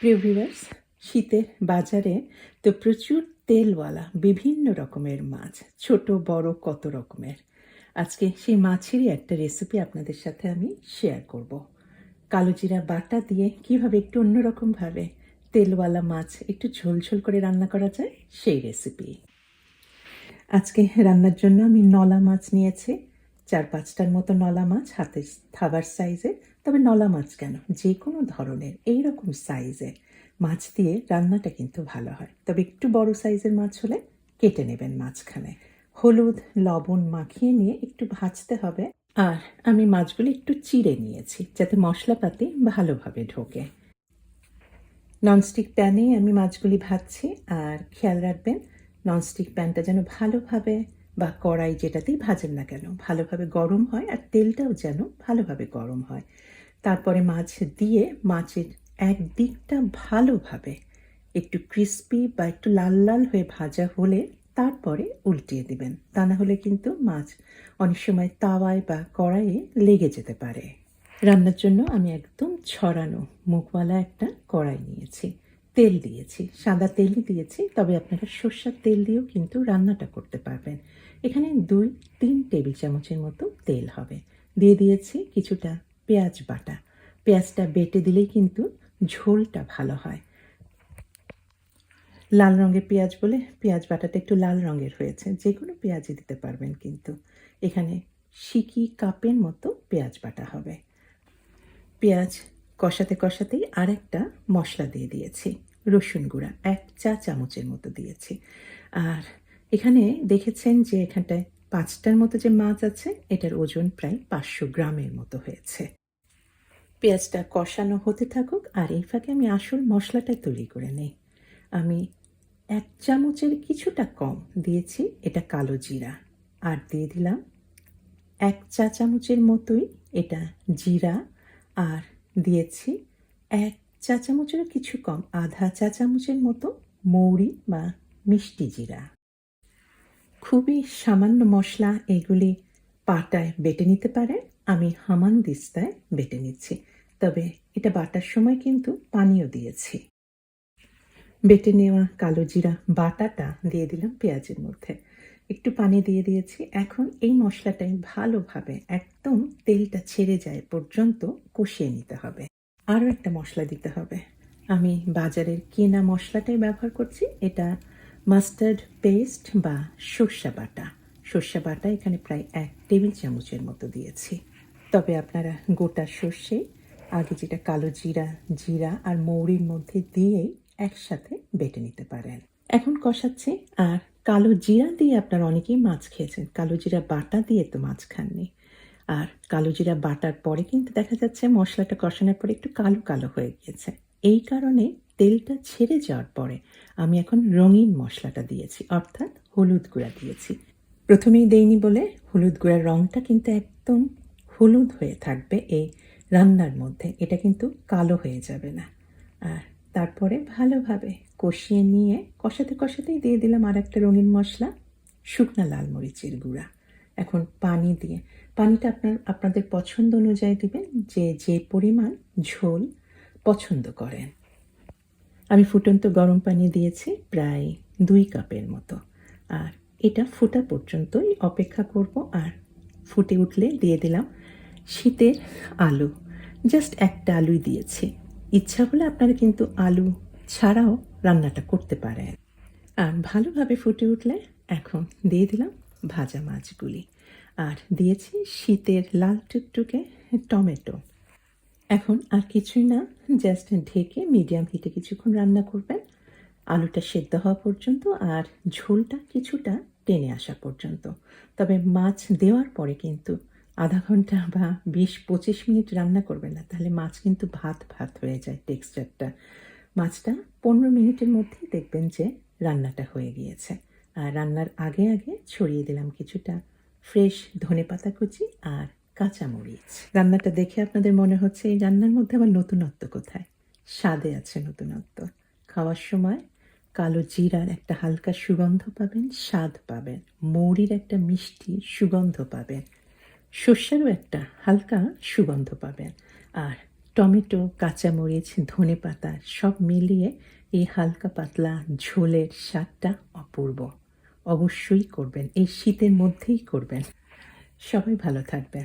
প্রিয় ভিউয়ার্স শীতের বাজারে তো প্রচুর তেলওয়ালা, বিভিন্ন রকমের মাছ, ছোট, বড়, কত রকমের। আজকে সেই মাছেরই একটা রেসিপি আপনাদের সাথে আমি শেয়ার করব। কালোজিরা বাটা দিয়ে কীভাবে একটু অন্যরকমভাবে তেলওয়ালা মাছ একটু ঝোল ঝোল করে রান্না করা যায়, সেই রেসিপি আজকে রান্নার জন্য আমি নলা মাছ নিয়েছি, চার পাঁচটার মতো নলা মাছ হাতে থাবার সাইজে তবে নলা মাছ কেন? যে কোনো ধরনের এই রকম সাইজে মাছ দিয়ে রান্নাটা কিন্তু ভালো হয়। তবে একটু বড় সাইজের মাছ হলে কেটে নেবেন মাঝখানে। হলুদ, লবণ মাখিয়ে নিয়ে একটু ভাজতে হবে। আর আমি মাছগুলি একটু চিড়ে নিয়েছি, যাতে মশলাপাতি ভালোভাবে ঢোকে। ননস্টিক প্যানে আমি মাছগুলি ভাজছি, আর খেয়াল রাখবেন ননস্টিক প্যানটা যেন ভালোভাবে বা কড়াই যেটাতেই ভাজেন না কেন, ভালোভাবে গরম হয়, আর তেলটাও যেন ভালোভাবে গরম হয়। তারপরে মাছ দিয়ে মাছের এক দিকটা ভালোভাবে একটু ক্রিস্পি বা একটু লাল লাল হয়ে ভাজা হলে তারপরে উল্টিয়ে দিবেন। তা না হলে কিন্তু মাছ অনেক সময় তাওয়ায় বা কড়াইয়ে লেগে যেতে পারে। রান্নার জন্য আমি একদম ছড়ানো মুখওয়ালা একটা কড়াই নিয়েছি। তেল দিয়েছি, সাদা তেলই দিয়েছি, তবে আপনারা সর্ষার তেল দিয়েও কিন্তু রান্নাটা করতে পারবেন। এখানে দুই, তিন টেবিল চামচের মতো তেল হবে। দিয়ে দিয়েছি কিছুটা পেঁয়াজ বাটা। পেঁয়াজটা বেটে দিলেই কিন্তু ঝোলটা ভালো হয়। লাল রঙের পেঁয়াজ বলে পেঁয়াজ বাটাটা একটু লাল রঙের হয়েছে। যে কোনো পেঁয়াজই দিতে পারবেন কিন্তু। এখানে সিকি কাপের মতো পেঁয়াজ বাটা হবে। পেঁয়াজ কষাতে কষাতেই আরেকটা মশলা দিয়ে দিয়েছি। রসুন গুঁড়া, এক চা চামচের মতো দিয়েছি। আর এখানে দেখেছেন যে এখানটায় পাঁচটার মতো যে মাছ আছে, এটার ওজন প্রায় পাঁচশো গ্রামের মতো হয়েছে। পেঁয়াজটা কষানো হতে থাকুক, আর এই ফাঁকে আমি আসল মশলাটা তৈরি করে নেই। আমি এক চামচের কিছুটা কম দিয়েছি, এটা কালো জিরা। আর দিয়ে দিলাম এক চা চামচের মতোই এটা জিরা, আর দিয়েছি এক চা চামচের কিছু কম, আধা চা চামচের মতো মৌরি বা মিষ্টি জিরা। খুবই সামান্য মশলা এগুলি পাটায় বেটে নিতে পারে আমি হামান দিস্তায় বেটে নিচ্ছি। তবে এটা বাটার সময় কিন্তু পানিও দিয়েছি। বেটে নেওয়া কালো জিরা বাটাটা দিয়ে দিলাম পেঁয়াজের মধ্যে। একটু পানি দিয়ে দিয়েছি। এখন এই মশলাটাই ভালোভাবে একদম তেলটা ছেড়ে যায় পর্যন্ত কষিয়ে নিতে হবে। আরও একটা মশলা দিতে হবে। আমি বাজারের কেনা মশলাটাই ব্যবহার করছি। এটা মাস্টার্ড পেস্ট বা সর্ষা বাটা। সর্ষা বাটা এখানে প্রায় এক টেবিল চামচের মতো দিয়েছি। তবে আপনারা গোটা সর্ষে, আগে যেটা কালো জিরা জিরা আর মৌরির মধ্যে দিয়েই একসাথে বেটে নিতে পারেন। এখন কষাচ্ছি। আর কালো জিরা দিয়ে আপনারা অনেকেই মাছ খেয়েছেন। কালো জিরা বাটা দিয়ে তো মাছ খাননি। আর কালো জিরা বাটার পরে কিন্তু দেখা যাচ্ছে মশলাটা কষানোর পরে একটু কালো কালো হয়ে গিয়েছে। এই কারণে তেলটা ছেড়ে যাওয়ার পরে আমি এখন রঙিন মশলাটা দিয়েছি, অর্থাৎ হলুদ গুঁড়া দিয়েছি। প্রথমেই দেইনি বলে হলুদ গুঁড়ার রঙটা কিন্তু একদম হলুদ হয়ে থাকবে এই রান্নার মধ্যে, এটা কিন্তু কালো হয়ে যাবে না। আর তারপরে ভালোভাবে কষিয়ে নিয়ে কষাতে কষাতেই দিয়ে দিলাম আর একটা রঙিন মশলা, শুকনা লাল মরিচের গুঁড়া। এখন পানি দিয়ে, পানিটা আপনার, আপনাদের পছন্দ অনুযায়ী দিবেন, যে যে পরিমাণ ঝোল পছন্দ করেন। আমি ফুটন্ত গরম পানি দিয়েছি প্রায় দুই কাপের মতো। আর এটা ফুটা পর্যন্তই অপেক্ষা করব আর ফুটে উঠলে দিয়ে দিলাম শীতের আলু। জাস্ট একটা আলুই দিয়েছি। ইচ্ছা হলে আপনারা কিন্তু আলু ছাড়াও রান্নাটা করতে পারেন। আর ভালোভাবে ফুটে উঠলে এখন দিয়ে দিলাম ভাজা মাছগুলি। আর দিয়েছি শীতের লাল টুকটুকে টমেটো। এখন আর কিছুই না জাস্ট ঢেকে মিডিয়াম হিটে কিছুক্ষণ রান্না করবেন। আলুটা সেদ্ধ হওয়া পর্যন্ত আর ঝোলটা কিছুটা টেনে আসা পর্যন্ত। তবে মাছ দেওয়ার পরে কিন্তু আধা ঘণ্টা বা বিশ পঁচিশ মিনিট রান্না করবেন না, তাহলে মাছ কিন্তু ভাত ভাত হয়ে যায় টেক্সচারটা মাছটা পনেরো মিনিটের মধ্যেই দেখবেন যে রান্নাটা হয়ে গিয়েছে। আর রান্নার আগে আগে ছড়িয়ে দিলাম কিছুটা ফ্রেশ ধনে পাতা কুচি আর কাঁচামরিচ। রান্নাটা দেখে আপনাদের মনে হচ্ছে এই রান্নার মধ্যে আবার নতুনত্ব কোথায়? স্বাদে আছে নতুনত্ব। খাওয়ার সময় কালো জিরার একটা হালকা সুগন্ধ পাবেন, স্বাদ পাবেন। মৌরির একটা মিষ্টি সুগন্ধ পাবেন। শস্যেরও একটা হালকা সুগন্ধ পাবেন। আর টমেটো, কাঁচামরিচ, ধনে পাতা সব মিলিয়ে এই হালকা পাতলা ঝোলের স্বাদটা অপূর্ব। অবশ্যই করবেন। এই শীতের মধ্যেই করবেন। সবাই ভালো থাকবেন।